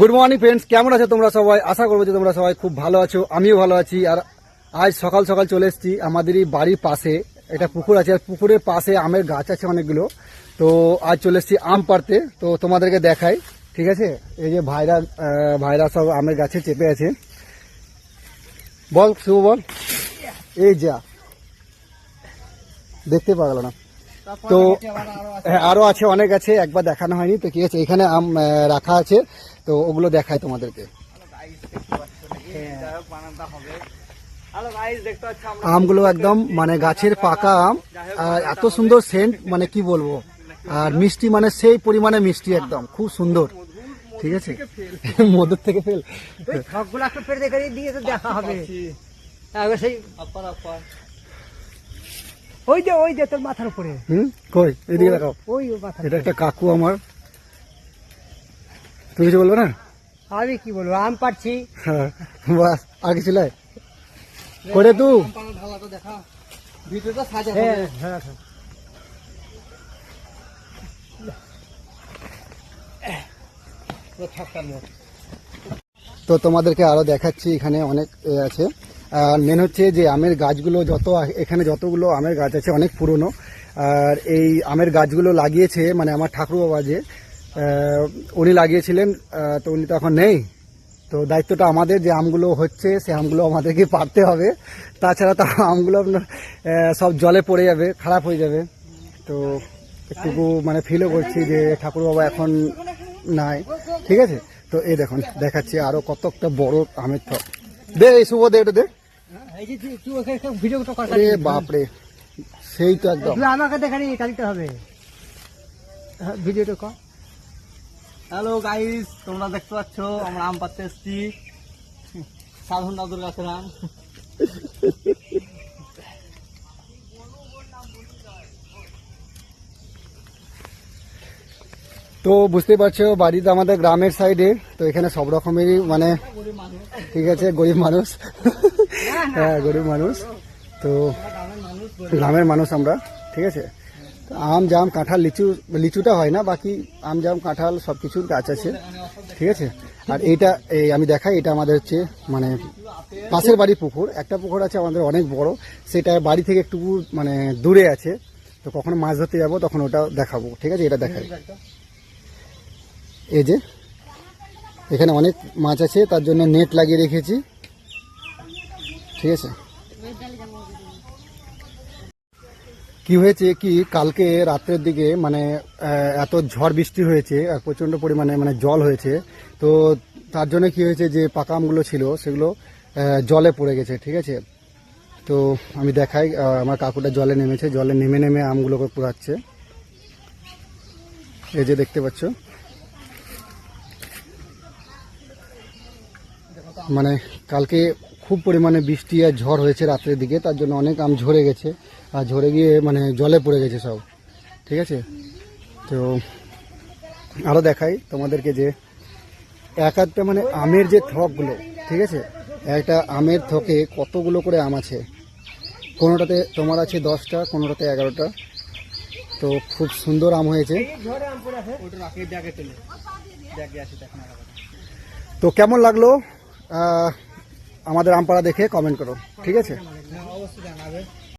Good morning friends কেমন আছো তোমরা সবাই? আশা করব যে তোমরা সবাই খুব ভালো আছো। আমিও ভালো আছি। আর আজ সকাল সকাল চলে এসেছি আমাদেরই বাড়ির পাশে। একটা পুকুর আছে। আর পুকুরের পাশে আমের গাছ আছে অনেকগুলো। তো আজ চলে এসেছি আম পাড়তে। তো তোমাদেরকে দেখাই। ঠিক আছে? এই যে ভাইরা ভাইরা সব আমের গাছে চেপে আছে। বল, শুভ বল। এই যা। দেখতে পাওয়া গেল না। তো হ্যাঁ, আরও আছে অনেক আছে একবার দেখানো হয়নি তো কি আছে এখানে আম রাখা আছে তো ওগুলো দেখায় তোমাদেরকে। আমগুলো একদম মানে গাছের পাকা আম আর এত সুন্দর সেন্ট মানে কি বলব? আর মিষ্টি মানে সেই পরিমাণে মিষ্টি একদম খুব সুন্দর। ঠিক আছে? মধুর থেকে ফেল। সবগুলো একটা দেখে দিয়ে তো দেখা হবে। সেই ওই যে ওই যে তোর মাথার উপরে। হুম? কই? এদিকে দেখাও। ওই মাথার এটা একটা কাকু আমার। তুমি কিছু বলবে না? আমি কি বলব? আম পাচ্ছি হ্যাঁ বাস আর কিছু লাই করে তু? হ্যাঁ হ্যাঁ হ্যাঁ। তো তোমাদেরকে আরও দেখাচ্ছি এখানে অনেক আছে। আর মেন হচ্ছে যে আমের গাছগুলো যত এখানে যতগুলো আমের গাছ আছে অনেক পুরনো। আর এই আমের গাছগুলো লাগিয়েছে মানে আমার ঠাকুর বাবা যে উনি লাগিয়েছিলেন তো উনি তো এখন নেই। তো দায়িত্বটা আমাদের যে আমগুলো হচ্ছে সে আমগুলো আমাদেরকে পারতে হবে। তাছাড়া তো আমগুলো আপনার, সব জলে পড়ে যাবে খারাপ হয়ে যাবে। তো একটুকু মানে ফিলও করছি যে ঠাকুর বাবা এখন নাই। ঠিক আছে? তো এই দেখুন দেখাচ্ছি আরও কত একটা বড় আমের থক দে এই শুভ দে এটা দে। বাপরে সেই তো একদম। আমাকে দেখানি কালিতে হবে। হ্যাঁ, ভিডিওটা কর। হ্যালো গাইস তোমরা দেখতে পাচ্ছ আমরা আম পাতে এসছি। সাধন দাদুর গাছের আম তো বুঝতে পারছ বাড়িতে আমাদের গ্রামের সাইডে তো এখানে সব রকমেরই মানে ঠিক আছে, গরিব মানুষ। হ্যাঁ গরিব মানুষ। তো গ্রামের মানুষ আমরা, ঠিক আছে? আম, জাম, কাঁঠাল, লিচু, লিচুটা হয় না, বাকি আম, জাম, কাঁঠাল সব কিছুর গাছ আছে, ঠিক আছে? আর এইটা, এই আমি দেখাই, এটা আমাদের হচ্ছে মানে পাশের বাড়ি পুকুর। একটা পুকুর আছে আমাদের অনেক বড়, সেটা বাড়ি থেকে একটু মানে দূরে আছে। তো কখনো মাছ ধরতে যাব, তখন ওটা দেখাবো, ঠিক আছে? এটা দেখাই। এই যে, এখানে অনেক মাছ আছে, তার জন্য নেট লাগিয়ে রেখেছি। ঠিক আছে? কি হয়েছে কি, কালকে রাত্রের দিকে মানে এত ঝড় বৃষ্টি হয়েছে, আর প্রচণ্ড পরিমাণে মানে জল হয়েছে, তো তার জন্য কি হয়েছে যে পাকা আমগুলো ছিল, সেগুলো জলে পড়ে গেছে, ঠিক আছে? তো আমি দেখাই আমার কাকুটা জলে নেমেছে, জলে নেমে নেমে আমগুলোকে পুরাচ্ছে এই যে দেখতে পাচ্ছ? মানে কালকে খুব পরিমাণে বৃষ্টি আর ঝড় হয়েছে রাত্রের দিকে, তার জন্য অনেক আম ঝরে গেছে আর ঝরে গিয়ে মানে জলে পড়ে গেছে সব, ঠিক আছে? তো আরও দেখাই তোমাদেরকে যে এক একটা মানে আমের যে থকগুলো, ঠিক আছে? একটা আমের থকে কতগুলো করে আম আছে? কোনোটাতে তোমার আছে দশটা, কোনোটাতে এগারোটা। তো খুব সুন্দর আম হয়েছে। তো কেমন লাগল? আমাদের আমপাড়া দেখে কমেন্ট করো ঠিক আছে? জানাবে।